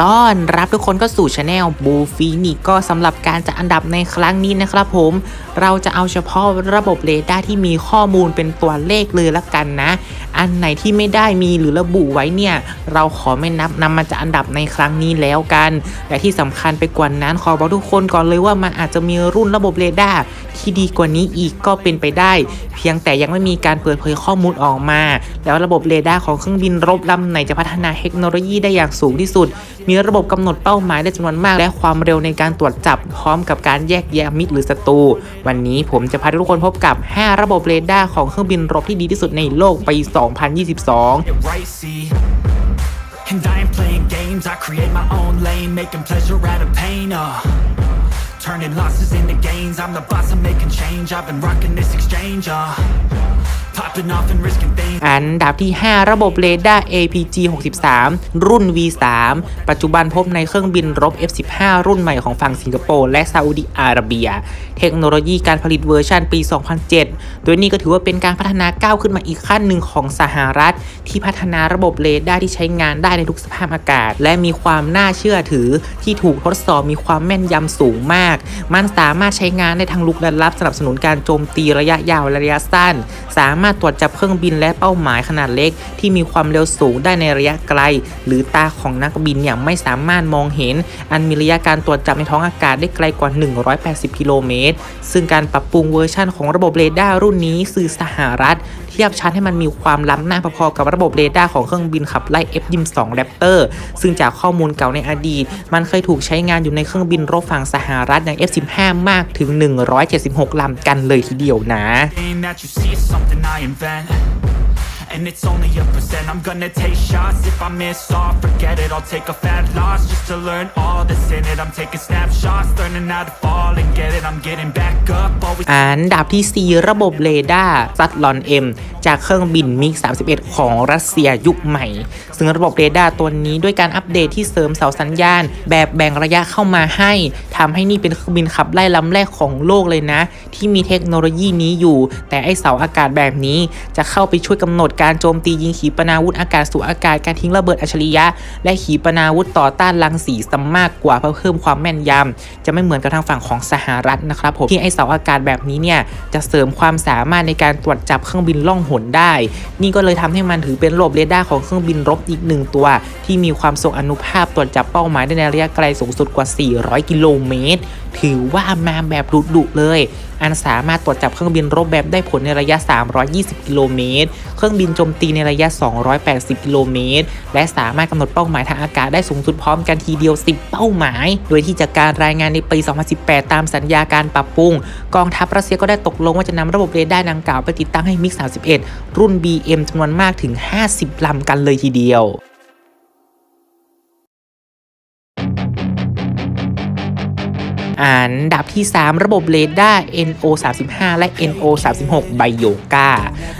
ต้อนรับทุกคนก็สู่ช anel บูฟีนิก็สำหรับการจัดอันดับในครั้งนี้นะครับผม เราจะเอาเฉพาะระบบเรดาร์ที่มีข้อมูลเป็นตัวเลขเลยละกันนะ อันไหนที่ไม่ได้มีหรือระบุไว้เนี่ย เราขอไม่นับนำมาจัดอันดับในครั้งนี้แล้วกัน และที่สำคัญไปกว่านั้นขอบอกทุกคนก่อนเลยว่ามันอาจจะมีรุ่นระบบเรดาร์ที่ดีกว่านี้อีกก็เป็นไปได้ เพียงแต่ยังไม่มีการเปิดเผยข้อมูลออกมา แล้วระบบเรดาร์ของเครื่องบินรบลำไหนจะพัฒนาเทคโนโลยีได้อย่างสูงที่สุด มีระบบกำหนดเป้าหมายได้จำนวนมาก และความเร็วในการตรวจจับพร้อมกับการแยกแยะมิตรหรือศัตรูวันนี้ผมจะพาทุกคนพบกับ 5 ระบบเรดาร์ของเครื่องบินรบที่ดีที่สุดในโลกไปี2022 right, see. And I ain't playing games, I create my own lane, making pleasure out of pain, uh. Turning losses into gains, I'm the boss, I'm making change, I've been rocking this exchange, uh. อันดับที่ 5 ระบบเรดาร์ APG 63 รุ่น V3 ปัจจุบันพบในเครื่องบินรบ F15 รุ่นใหม่ของฝั่งสิงคโปร์และซาอุดิอาระเบีย เทคโนโลยีการผลิตเวอร์ชันปี 2007 โดยนี่ก็ถือว่าเป็นการพัฒนาก้าวขึ้นมาอีกขั้นหนึ่งของสหรัฐ ที่พัฒนาระบบเรดาร์ที่ใช้งานได้ในทุกสภาพอากาศ และมีความน่าเชื่อถือที่ถูกทดสอบมีความแม่นยำสูงมาก มันสามารถใช้งานได้ทั้งลุกและรับสนับสนุนการโจมตีระยะยาวและระยะสั้น สามามารถตรวจจับเครื่องบินและเป้าหมายขนาดเล็ก ที่มีความเร็วสูงได้ในระยะไกล หรือตาของนักบินเนี่ยไม่สามารถมองเห็น อันมีระยะการตรวจจับในท้องอากาศได้ไกลกว่า 180 กิโลเมตร ซึ่งการปรับปรุงเวอร์ชันของระบบเรดาร์รุ่นนี้สื่อสหรัฐเทียบชั้นให้มันมีความล้ำหน้าพอๆกับระบบเรดาร์ของเครื่องบินขับไล่ F-22 Raptor ซึ่งจากข้อมูลเก่าในอดีต มันเคยถูกใช้งานอยู่ในเครื่องบินรบฝั่งสหรัฐอย่าง F-15 มากถึง 176 ลำกันเลยทีเดียวนะ And it's only a percent. I'm gonna take shots. If I miss all, forget it. I'll take a fat loss just to learn all that's in it. I'm taking snapshots, learning how to fall and get it. I'm getting back up, always. อันดับที่ 4 ระบบเรดาร์ซัตลอน M จากเครื่องบินมิก31 ของรัสเซียยุคใหม่ ซึ่งระบบเรดาร์ตัวนี้ด้วยการอัปเดตที่เสริมเสาสัญญาณ แบบแบ่งระยะเข้ามาให้ทำให้นี่เป็นเครื่องบินขับไล่ลำแรกของโลกเลยนะ ที่มีเทคโนโลยีนี้อยู่ แต่ไอเสาอากาศแบบนี้ จะเข้าไปช่วยกำหนดการโจมตียิงขีปนาวุธอากาศสู่อากาศการทิ้งระเบิดอัจฉริยะ และขีปนาวุธต่อต้านรังสีซะมากกว่าเพื่อเพิ่มความแม่นยำจะไม่เหมือนกับทางฝั่งของสหรัฐนะครับผมที่ไอเสาอากาศแบบนี้เนี่ยจะเสริมความสามารถในการตรวจจับเครื่องบินล่องหนได้ นี่ก็เลยทำให้มันถือเป็นระบบเรดาร์ของเครื่องบินรบอีกหนึ่งตัว ที่มีความทรงอนุภาพตรวจจับเป้าหมายได้ในระยะไกลสูงสุดกว่า 400 กิโลเมตร ถือว่ามาแบบดุๆเลย อันสามารถตรวจจับเครื่องบินรบแบบได้ผลในระยะ 320 กิโลเมตร เครื่องบินโจมตีในระยะ 280 กิโลเมตร และสามารถกำหนดเป้าหมายทางอากาศได้สูงสุดพร้อมกันทีเดียว 10 เป้าหมาย โดยที่จากการรายงานในปี 2018 ตามสัญญาการปรับปรุง กองทัพรัสเซียก็ได้ตกลงว่าจะนำระบบเรดาร์ดังกล่าวไปติดตั้งให้มิก31 รุ่น BM จำนวนมากถึง 50 ลำกันเลยทีเดียว อันดับที่ 3 ระบบเรดาร์ NO35 และ NO36 ไบโยกา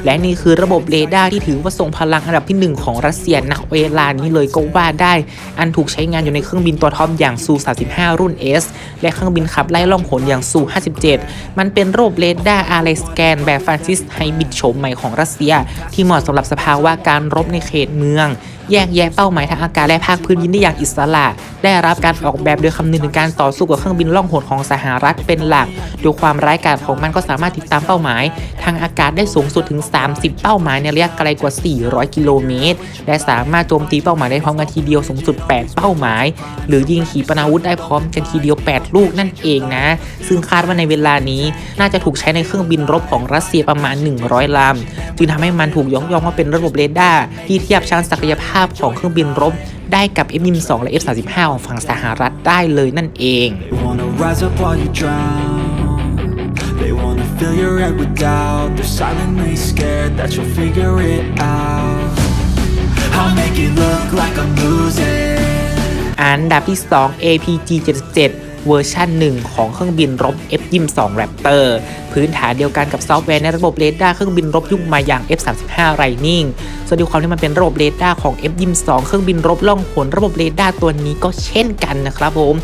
และนี่คือระบบเรดาร์ที่ถือว่าทรงพลังอันดับที่ 1 ของรัสเซียณเวลานี้เลยก็ว่าได้ อันถูกใช้งานอยู่ในเครื่องบินตัวท็อปอย่างซู 35 รุ่น S และเครื่องบินขับไล่ล่องหนอย่างซู 57 มันเป็นระบบเรดาร์อาร์ไลสแกนแบบฟรานซิสไฮบิดโฉมใหม่ของรัสเซีย ที่เหมาะสำหรับสภาวะการรบในเขตเมือง แยกแยะเป้าหมายทางอากาศและภาคพื้นดินได้อย่างอิสระ ได้รับการออกแบบโดยคำนึงถึงการต่อสู้กับเครื่องบินล่องหนของสหรัฐเป็นหลัก โดยความร้ายกาจของมันก็สามารถติดตามเป้าหมาย ทางอากาศได้สูงสุดถึง 30 เป้าหมายในระยะไกลกว่า 400 กิโลเมตร และสามารถโจมตีเป้าหมายได้พร้อมกันทีเดียวสูงสุด 8 เป้าหมาย หรือยิงขีปนาวุธได้พร้อมกันทีเดียว 8 ลูกนั่นเองนะ ซึ่งคาดว่าในเวลานี้น่าจะถูกใช้ในเครื่องบินรบของรัสเซียประมาณ 100ลำจึงทำให้มันถูกยกย่องว่าเป็นระบบเรดาร์ที่เทียบชั้นศักยภาพของเครื่องบินรบได้กับ F-22 และ F-35 ของฝั่งสหรัฐได้เลยนั่นเอง They wanna rise up while you drown. They wanna fill your head with doubt. They're silently scared that you'll figure it out. I'll make it look like I'm losing. อันดับที่ 2 APG 77 เวอร์ชันหนึ่งของเครื่องบินรบ F-22 Raptor พื้นฐานเดียวกันกับซอฟต์แวร์ในระบบเรดาร์เครื่องบินรบยุคใหม่อย่าง F-35 Lightning ส่วนด้วยความที่มันเป็นระบบเรดาร์ของ F-22 เครื่องบินรบล่องหนระบบเรดาร์ตัวนี้ก็เช่นกันนะครับผม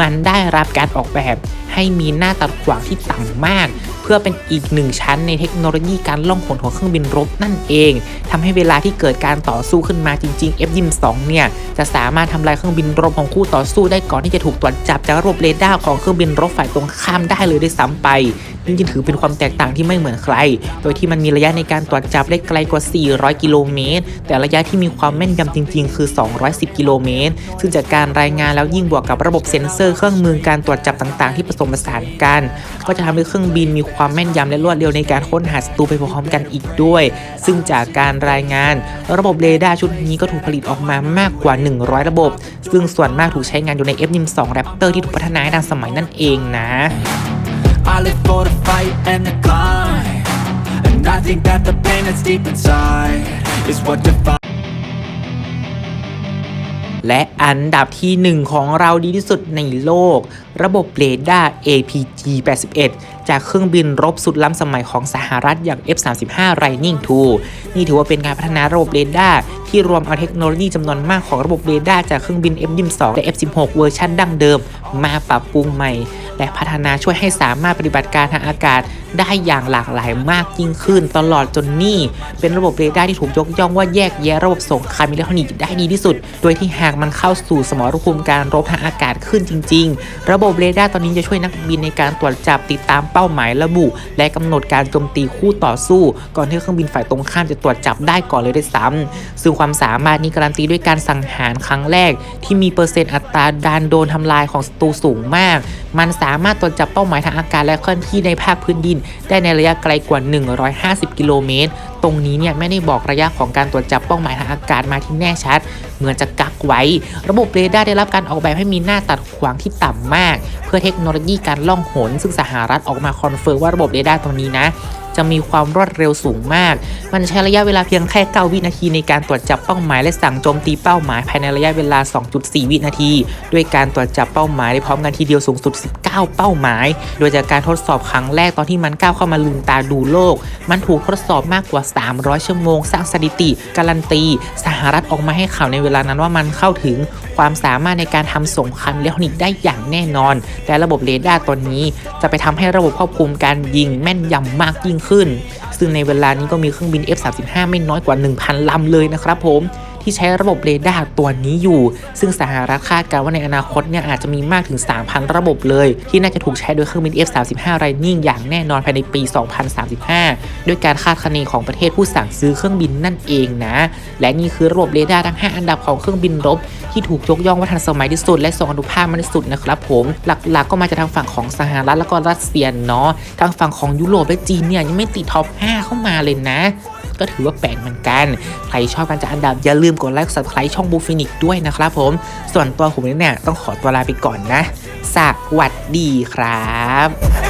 มันได้รับการออกแบบให้มีหน้าตัดขวางที่ต่ำมาก พื่อเป็นอีกหนึ่งชั้นในเทคโนโลยีการล่องหนของเครื่องบินรบนั่นเองทำให้เวลาที่เกิดการต่อสู้ขึ้นมาจริงๆ F-22 เนี่ยจะสามารถทำลายเครื่องบินรบของคู่ต่อสู้ได้ก่อนที่จะถูกตรวจจับจากระบบเรดาร์ของเครื่องบินรบฝ่ายตรงข้ามได้เลยด้วยซ้ำไปนี่จึงถือเป็นความแตกต่างที่ไม่เหมือนใคร โดยที่มันมีระยะในการตรวจจับได้ไกลกว่า 400 กิโลเมตร แต่ระยะที่มีความแม่นยำจริง ๆ คือ 210 กิโลเมตร ซึ่งจากการรายงานแล้วยิ่งบวกกับระบบเซ็นเซอร์เครื่องมือการตรวจจับต่าง ๆ ที่ผสมผสานกัน ก็จะทำให้เครื่องบินมีความแม่นยำและรวดเร็วในการค้นหาศัตรูไปพร้อมกันอีกด้วย ซึ่งจากการรายงาน ระบบเรดาร์ชุดนี้ก็ถูกผลิตออกมามากกว่า 100 ระบบ ซึ่งส่วนมากถูกใช้งานอยู่ใน F-22 Raptor ที่ถูกพัฒนาให้ทันสมัยนั่นเองนะ I live for the fight and the climb And I think that the pain that's deep inside Is what defines และอันดับที่ 1 ของเราดีที่สุดในโลก ระบบเรดาร์ APG-81 จากเครื่องบินรบสุดล้ำสมัยของสหรัฐอย่าง F-35 Lightning II นี่ถือว่าเป็นการพัฒนาระบบเรดาร์ที่รวมเอาเทคโนโลยีจำนวนมากของระบบเรดาร์จากเครื่องบิน F-22 และ F-16 เวอร์ชันดั้งเดิม มาปรับปรุงใหม่ และพัฒนาช่วยให้สามารถปฏิบัติการทางอากาศได้อย่างหลากหลายมากยิ่งขึ้น ตลอดจนนี่เป็นระบบเรดาร์ที่ถูกยกย่องว่าแยกแยะระบบสงครามอิเล็กทรอนิกส์ได้ดีที่สุด โดยที่หากมันเข้าสู่สมรภูมิการรบทางอากาศขึ้นจริง ๆ ระบบเรดาร์ตอนนี้จะช่วยนักบินในการตรวจจับติดตามเป้าหมายระบุ และกำหนดการโจมตีคู่ต่อสู้ ก่อนที่เครื่องบินฝ่ายตรงข้ามจะตรวจจับได้ก่อนเลยด้วยซ้ำซึ่งความสามารถนี้การันตีด้วยการสังหารครั้งแรก ที่มีเปอร์เซ็นต์อัตราการโดนทำลายของศัตรูสูงมาก มันสามารถตรวจจับเป้าหมายทางอากาศและเคลื่อนที่ในภาคพื้นดินได้ในระยะไกลกว่า 150 กิโลเมตร ตรงนี้เนี่ยไม่ได้บอกระยะของการตรวจจับเป้าหมายทางอากาศมาที่แน่ชัด เหมือนจะกักไว้ ระบบเรดาร์ได้รับการออกแบบให้มีหน้าตัดขวางที่ต่ำมาก เพื่อเทคโนโลยีการล่องหน ซึ่งสหรัฐออกมาคอนเฟิร์มว่าระบบเรดาร์ตัวนี้นะ จะมีความรวดเร็วสูงมาก มันใช้ระยะเวลาเพียงแค่ 9 วินาทีในการตรวจจับเป้าหมายและสั่งโจมตีเป้าหมายภายในระยะเวลา 2.4 วินาที ด้วยการตรวจจับเป้าหมายได้พร้อมกันทีเดียวสูงสุด 19 เป้าหมาย โดยจากการทดสอบครั้งแรกตอนที่มันก้าวเข้ามาลืมตาดูโลก มันถูกทดสอบมากกว่า 300 ชั่วโมง สร้างสถิติ การันตี สหรัฐออกมาให้ข่าวในเวลานั้นว่ามันเข้าถึง ความสามารถในการทำสงครามอิเล็กทรอนิกส์ได้อย่างแน่นอน และระบบเรดาร์ตัวนี้จะไปทำให้ระบบควบคุมการยิงแม่นยำมากยิ่งขึ้น ซึ่งในเวลานี้ก็มีเครื่องบิน F-35 ไม่น้อยกว่า 1,000ลำเลยนะครับผม ที่ใช้ระบบเรดาร์ตัวนี้อยู่ ซึ่งสหรัฐคาดการณ์ว่าในอนาคตเนี่ยอาจจะมีมากถึง 3,000 ระบบเลย ที่น่าจะถูกใช้โดยเครื่องบิน F-35 Lightning อย่างแน่นอนภายในปี 2035 ด้วยการคาดคะเนของประเทศผู้สั่งซื้อเครื่องบินนั่นเองนะ และนี่คือระบบเรดาร์ทั้ง 5 อันดับของเครื่องบินรบ ที่ถูกยกย่องว่าทันสมัยที่สุด และทรงอนุภาพมากที่สุดนะครับผม หลักๆ ก็มาจากทางฝั่งของสหรัฐแล้วก็รัสเซียเนาะ ทางฝั่งของยุโรปและจีนเนี่ยยังไม่ติดท็อป 5 เข้ามาเลยนะ ก็ถือว่าแปลกเหมือนกัน ใครชอบการจัดอันดับอย่าลืมกดไลค์กด subscribe ช่องบูฟินิกด้วยนะครับผม ส่วนตัวผมเนี่ยต้องขอตัวลาไปก่อนนะ สวัสดีครับ